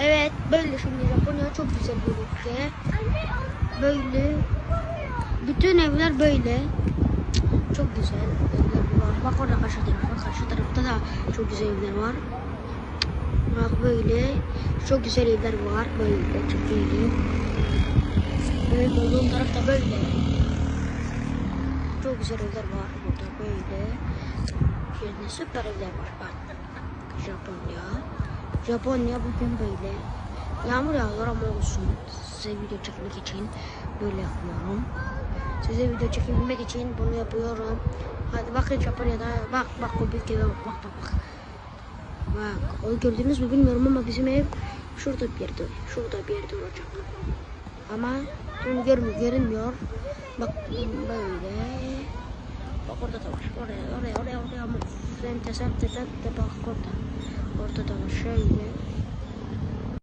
Evet böyle şimdi Japonya çok güzel bir ülke. Böyle bütün evler böyle. Çok güzel evler var. Bak orada karşı tarafa, karşı tarafta da çok güzel evler var. Bak böyle çok güzel evler var. Böyle çok iyi. Evet olduğum tarafta böyle. Çok güzel evler var burada böyle. Şimdi süper evler var bak. Japonya. Japonya bugün böyle. Yağmur yağıyor ama olsun. Size video çekmek için böyle yapıyorum. Size video çekebilmek için bunu yapıyorum. Hadi bakın Japonya'da bak bak o büyük eve bak bak bak. Bak, onu gördünüz mü bilmiyorum ama bizim ev şurada bir yerde. Şurada bir yerde olacak. Ama bunu görmüyor, görünmüyor. Bak böyle. Bak orada da var. Oraya, oraya, oraya, oraya. Semte, semte, semte. Bak orada. Orada da var. Şöyle.